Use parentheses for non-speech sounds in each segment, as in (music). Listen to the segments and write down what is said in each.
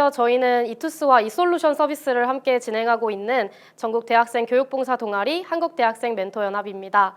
안녕하세요. 저희는 이투스와 이솔루션 서비스를 함께 진행하고 있는 전국 대학생 교육봉사 동아리 한국대학생 멘토연합입니다.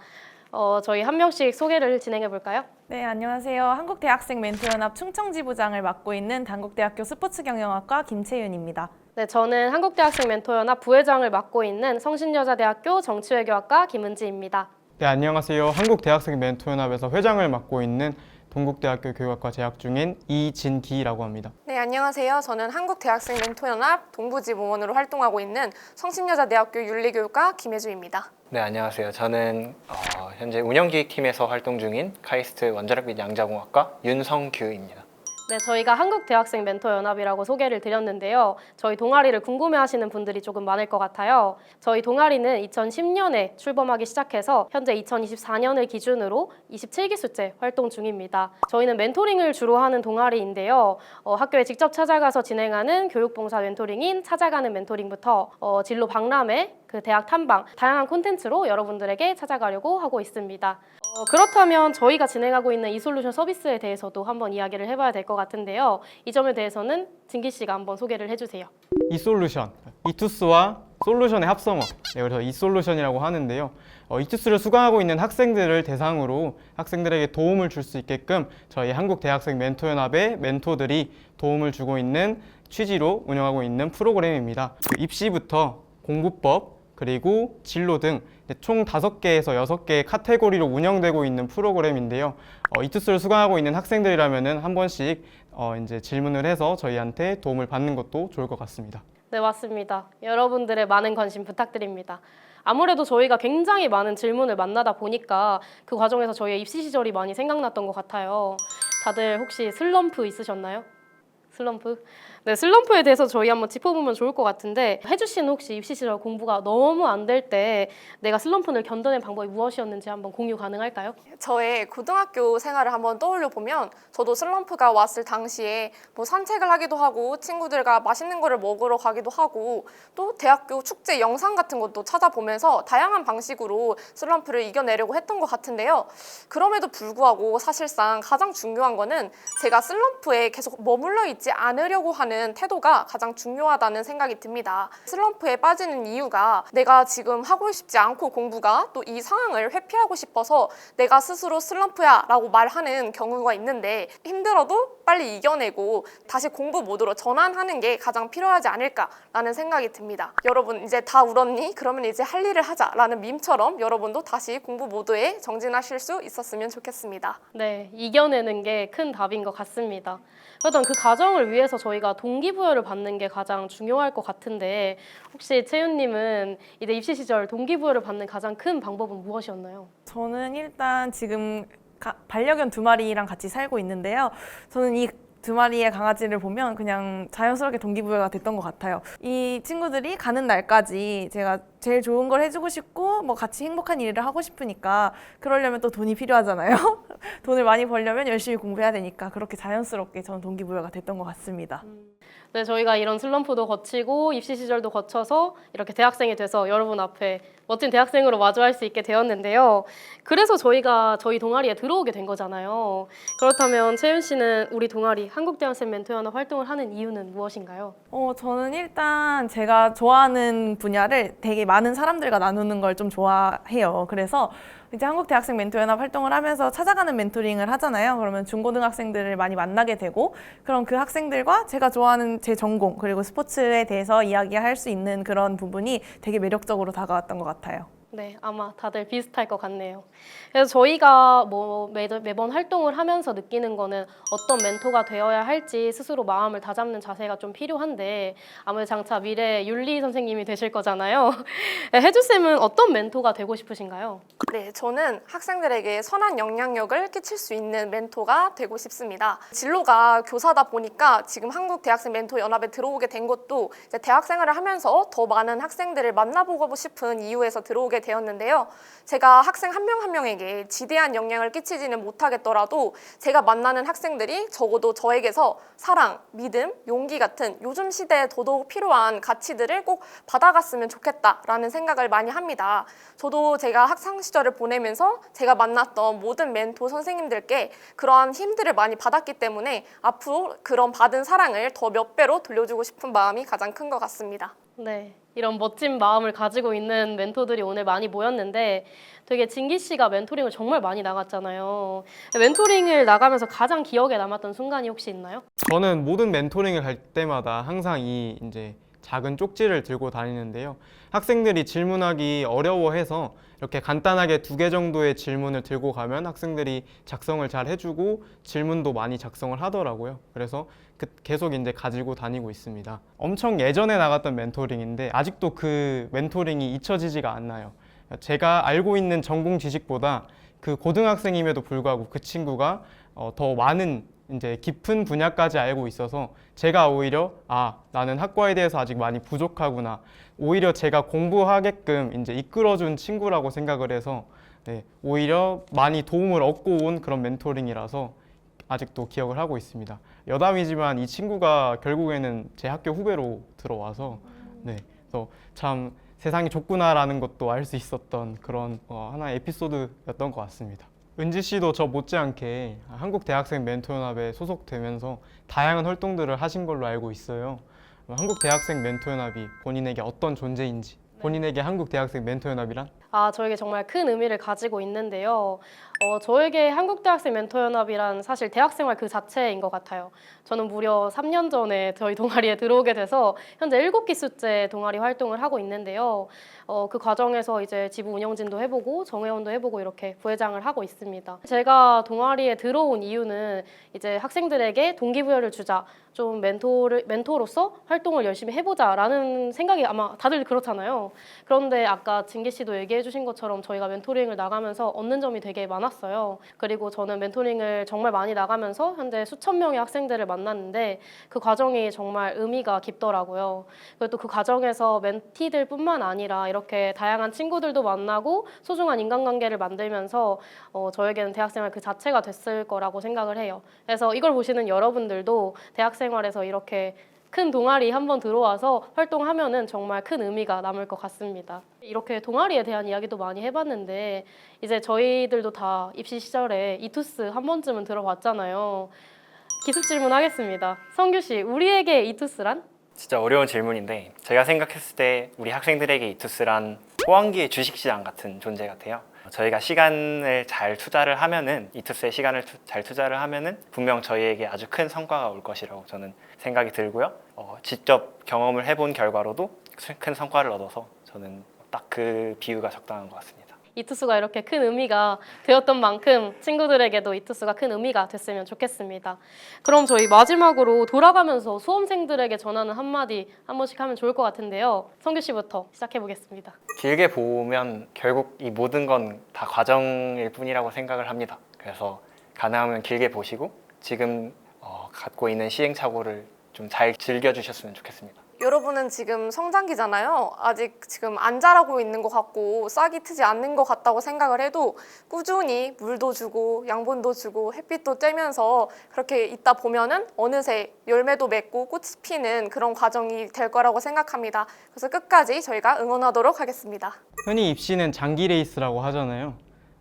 어, 저희 한 명씩 소개를 진행해 볼까요? 네, 안녕하세요. 한국대학생 멘토연합 충청지부장을 맡고 있는 단국대학교 스포츠경영학과 김채윤입니다. 네, 저는 한국대학생 멘토연합 부회장을 맡고 있는 성신여자대학교 정치외교학과 김은지입니다. 네, 안녕하세요. 한국대학생 멘토연합에서 회장을 맡고 있는 동국대학교 교육학과 재학 중인 이진기라고 합니다. 네, 안녕하세요. 저는 한국대학생 멘토연합 동부지부원으로 활동하고 있는 성신여자대학교 윤리교육과 김혜주입니다. 네, 안녕하세요. 저는 어, 현재 운영기획팀에서 활동 중인 카이스트 원자력 및 양자공학과 윤성규입니다. 네, 저희가 한국대학생 멘토연합이라고 소개를 드렸는데요. 저희 동아리를 궁금해하시는 분들이 조금 많을 것 같아요. 저희 동아리는 2010년에 출범하기 시작해서 현재 2024년을 기준으로 27기수째 활동 중입니다. 저희는 멘토링을 주로 하는 동아리인데요. 어, 학교에 직접 찾아가서 진행하는 교육봉사 멘토링인 찾아가는 멘토링부터 어, 진로 박람회, 그 대학 탐방, 다양한 콘텐츠로 여러분들에게 찾아가려고 하고 있습니다. 어, 그렇다면 저희가 진행하고 있는 이 솔루션 서비스에 대해서도 한번 이야기를 해봐야 될 것 같은데요. 이 점에 대해서는 진기 씨가 한번 소개를 해주세요. 이 솔루션, 이투스와 솔루션의 합성어, 네, 그래서 이 솔루션이라고 하는데요. 어, 이투스를 수강하고 있는 학생들을 대상으로 학생들에게 도움을 줄 수 있게끔 저희 한국대학생 멘토연합의 멘토들이 도움을 주고 있는 취지로 운영하고 있는 프로그램입니다. 그 입시부터 공부법, 그리고 진로 등 총 다섯 개에서 여섯 개의 카테고리로 운영되고 있는 프로그램인데요. 어, 이투스를 수강하고 있는 학생들이라면은 한 번씩 어, 이제 질문을 해서 저희한테 도움을 받는 것도 좋을 것 같습니다. 네, 맞습니다. 여러분들의 많은 관심 부탁드립니다. 아무래도 저희가 굉장히 많은 질문을 만나다 보니까 그 과정에서 저희의 입시 시절이 많이 생각났던 것 같아요. 다들 혹시 슬럼프 있으셨나요? 슬럼프? 네, 슬럼프에 대해서 저희 한번 짚어보면 좋을 것 같은데 혜주 씨는 혹시 입시 시절 공부가 너무 안 될 때 내가 슬럼프를 견뎌낸 방법이 무엇이었는지 한번 공유 가능할까요? 저의 고등학교 생활을 한번 떠올려 보면 저도 슬럼프가 왔을 당시에 뭐 산책을 하기도 하고 친구들과 맛있는 거를 먹으러 가기도 하고 또 대학교 축제 영상 같은 것도 찾아보면서 다양한 방식으로 슬럼프를 이겨내려고 했던 것 같은데요. 그럼에도 불구하고 사실상 가장 중요한 거는 제가 슬럼프에 계속 머물러 있지 않으려고 하는 태도가 가장 중요하다는 생각이 듭니다. 슬럼프에 빠지는 이유가 내가 지금 하고 싶지 않고 공부가 또 이 상황을 회피하고 싶어서 내가 스스로 슬럼프야 라고 말하는 경우가 있는데 힘들어도 빨리 이겨내고 다시 공부 모드로 전환하는 게 가장 필요하지 않을까라는 생각이 듭니다. 여러분 이제 다 울었니? 그러면 이제 할 일을 하자라는 밈처럼 여러분도 다시 공부 모드에 정진하실 수 있었으면 좋겠습니다. 네, 이겨내는 게 큰 답인 것 같습니다. 일단 그 과정을 위해서 저희가 동기부여를 받는 게 가장 중요할 것 같은데 혹시 채윤님은 이제 입시 시절 동기부여를 받는 가장 큰 방법은 무엇이었나요? 저는 일단 지금 가- 반려견 두 마리랑 같이 살고 있는데요. 저는 이 두 마리의 강아지를 보면 그냥 자연스럽게 동기부여가 됐던 것 같아요. 이 친구들이 가는 날까지 제가 제일 좋은 걸 해주고 싶고 뭐 같이 행복한 일을 하고 싶으니까 그러려면 또 돈이 필요하잖아요. (laughs) 돈을 많이 벌려면 열심히 공부해야 되니까 그렇게 자연스럽게 저는 동기부여가 됐던 것 같습니다. 네, 저희가 이런 슬럼프도 거치고 입시 시절도 거쳐서 이렇게 대학생이 돼서 여러분 앞에 멋진 대학생으로 마주할 수 있게 되었는데요. 그래서 저희가 저희 동아리에 들어오게 된 거잖아요. 그렇다면 채윤 씨는 우리 동아리 한국대학생 멘토연합 활동을 하는 이유는 무엇인가요? 어, 저는 일단 제가 좋아하는 분야를 되게 많은 사람들과 나누는 걸 좀 좋아해요. 그래서 이제 한국 대학생 멘토연합 활동을 하면서 찾아가는 멘토링을 하잖아요. 그러면 중고등학생들을 많이 만나게 되고, 그럼 그 학생들과 제가 좋아하는 제 전공, 그리고 스포츠에 대해서 이야기할 수 있는 그런 부분이 되게 매력적으로 다가왔던 것 같아요. 네, 아마 다들 비슷할 것 같네요. 그래서 저희가 뭐 매, 매번 활동을 하면서 느끼는 거는 어떤 멘토가 되어야 할지 스스로 마음을 다잡는 자세가 좀 필요한데 아무래도 장차 미래 윤리 선생님이 되실 거잖아요. (laughs) 네, 혜주쌤은 어떤 멘토가 되고 싶으신가요? 네, 저는 학생들에게 선한 영향력을 끼칠 수 있는 멘토가 되고 싶습니다. 진로가 교사다 보니까 지금 한국 대학생 멘토 연합에 들어오게 된 것도 대학 생활을 하면서 더 많은 학생들을 만나보고 싶은 이유에서 들어오게 되었는데요. 제가 학생 한 명한 명에 게 지대한 영향을 끼치지는 못하겠더라도 제가 만나는 학생들이 적어도 저에게서 사랑, 믿음, 용기 같은 요즘 시대에 더더욱 필요한 가치들을 꼭 받아갔으면 좋겠다라는 생각을 많이 합니다. 저도 제가 학창 시절을 보내면서 제가 만났던 모든 멘토 선생님들께 그러한 힘들을 많이 받았기 때문에 앞으로 그런 받은 사랑을 더 몇 배로 돌려주고 싶은 마음이 가장 큰 것 같습니다. 네, 이런 멋진 마음을 가지고 있는 멘토들이 오늘 많이 모였는데 되게 진기 씨가 멘토링을 정말 많이 나갔잖아요. 멘토링을 나가면서 가장 기억에 남았던 순간이 혹시 있나요? 저는 모든 멘토링을 갈 때마다 항상 이 이제 작은 쪽지를 들고 다니는데요. 학생들이 질문하기 어려워해서 이렇게 간단하게 두 개 정도의 질문을 들고 가면 학생들이 작성을 잘 해주고 질문도 많이 작성을 하더라고요. 그래서 그 계속 이제 가지고 다니고 있습니다. 엄청 예전에 나갔던 멘토링인데 아직도 그 멘토링이 잊혀지지가 않나요. 제가 알고 있는 전공 지식보다 그 고등학생임에도 불구하고 그 친구가 어, 더 많은 이제 깊은 분야까지 알고 있어서 제가 오히려 아 나는 학과에 대해서 아직 많이 부족하구나 오히려 제가 공부하게끔 이제 이끌어준 친구라고 생각을 해서 네, 오히려 많이 도움을 얻고 온 그런 멘토링이라서 아직도 기억을 하고 있습니다. 여담이지만 이 친구가 결국에는 제 학교 후배로 들어와서 네, 그래서 참 세상이 좁구나라는 것도 알 수 있었던 그런 어, 하나의 에피소드였던 것 같습니다. 은지 씨도 저 못지않게 한국 대학생 멘토연합에 소속되면서 다양한 활동들을 하신 걸로 알고 있어요. 한국 대학생 멘토연합이 본인에게 어떤 존재인지, 본인에게 한국 대학생 멘토연합이란? 아, 저에게 정말 큰 의미를 가지고 있는데요. 어, 저에게 한국대학생 멘토연합이란 사실 대학생활 그 자체인 것 같아요. 저는 무려 3년 전에 저희 동아리에 들어오게 돼서 현재 7기수째 동아리 활동을 하고 있는데요. 어, 그 과정에서 이제 지부 운영진도 해보고 정회원도 해보고 이렇게 부회장을 하고 있습니다. 제가 동아리에 들어온 이유는 이제 학생들에게 동기부여를 주자, 좀 멘토를 멘토로서 활동을 열심히 해보자라는 생각이 아마 다들 그렇잖아요. 그런데 아까 진기 씨도 얘기해 주신 것처럼 저희가 멘토링을 나가면서 얻는 점이 되게 많았어요. 그리고 저는 멘토링을 정말 많이 나가면서 현재 수천 명의 학생들을 만났는데 그 과정이 정말 의미가 깊더라고요. 그리고 또 그 과정에서 멘티들뿐만 아니라 이렇게 다양한 친구들도 만나고 소중한 인간관계를 만들면서 어, 저에게는 대학생활 그 자체가 됐을 거라고 생각을 해요. 그래서 이걸 보시는 여러분들도 대학생활에서 이렇게 큰 동아리 한번 들어와서 활동하면은 정말 큰 의미가 남을 것 같습니다. 이렇게 동아리에 대한 이야기도 많이 해봤는데 이제 저희들도 다 입시 시절에 이투스 한 번쯤은 들어봤잖아요. 기습 질문 하겠습니다. 성규 씨, 우리에게 이투스란? 진짜 어려운 질문인데 제가 생각했을 때 우리 학생들에게 이투스란 호황기의 주식시장 같은 존재 같아요. 저희가 시간을 잘 투자를 하면은 이투스의 시간을 투- 잘 투자를 하면은 분명 저희에게 아주 큰 성과가 올 것이라고 저는 생각이 들고요. 어, 직접 경험을 해본 결과로도 큰 성과를 얻어서 저는 딱 그 비유가 적당한 것 같습니다. 이투스가 이렇게 큰 의미가 되었던 만큼 친구들에게도 이투스가 큰 의미가 됐으면 좋겠습니다. 그럼 저희 마지막으로 돌아가면서 수험생들에게 전하는 한마디 한 번씩 하면 좋을 것 같은데요. 성규 씨부터 시작해 보겠습니다. 길게 보면 결국 이 모든 건 다 과정일 뿐이라고 생각을 합니다. 그래서 가능하면 길게 보시고 지금 어, 갖고 있는 시행착오를 좀 잘 즐겨주셨으면 좋겠습니다. 여러분은 지금 성장기잖아요. 아직 지금 안 자라고 있는 것 같고 싹이 트지 않는 것 같다고 생각을 해도 꾸준히 물도 주고 양분도 주고 햇빛도 쬐면서 그렇게 있다 보면은 어느새 열매도 맺고 꽃이 피는 그런 과정이 될 거라고 생각합니다. 그래서 끝까지 저희가 응원하도록 하겠습니다. 흔히 입시는 장기 레이스라고 하잖아요.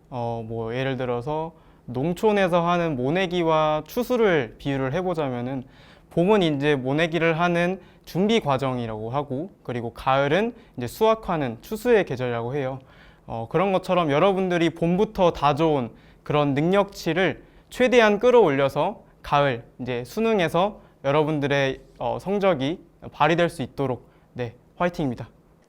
어, 뭐 예를 들어서 농촌에서 하는 모내기와 추수를 비유를 해보자면은 봄은 이제 모내기를 하는 준비 과정이라고 하고 그리고 가을은 이제 수확하는 추수의 계절이라고 해요. 어, 그런 것처럼 여러분들이 봄부터 다져온 그런 능력치를 최대한 끌어올려서 가을 이제 수능에서 여러분들의 어, 성적이 발휘될 수 있도록 네 화이팅입니다.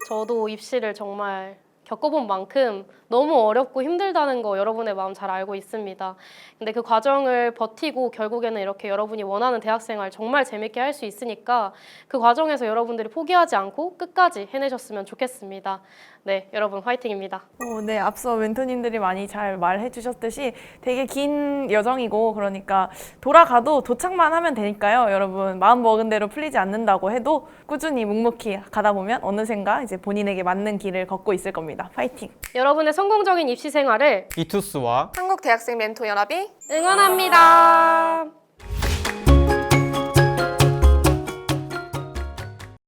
저도 입시를 정말 겪어본 만큼 너무 어렵고 힘들다는 거 여러분의 마음 잘 알고 있습니다. 근데 그 과정을 버티고 결국에는 이렇게 여러분이 원하는 대학생활 정말 재밌게 할 수 있으니까 그 과정에서 여러분들이 포기하지 않고 끝까지 해내셨으면 좋겠습니다. 네, 여러분 화이팅입니다. 어, 네, 앞서 멘토님들이 많이 잘 말해 주셨듯이 되게 긴 여정이고 그러니까 돌아가도 도착만 하면 되니까요. 여러분 마음 먹은 대로 풀리지 않는다고 해도 꾸준히 묵묵히 가다 보면 어느샌가 이제 본인에게 맞는 길을 걷고 있을 겁니다. 파이팅! 여러분의 성공적인 입시 생활을 이투스와 한국 대학생 멘토 연합이 응원합니다.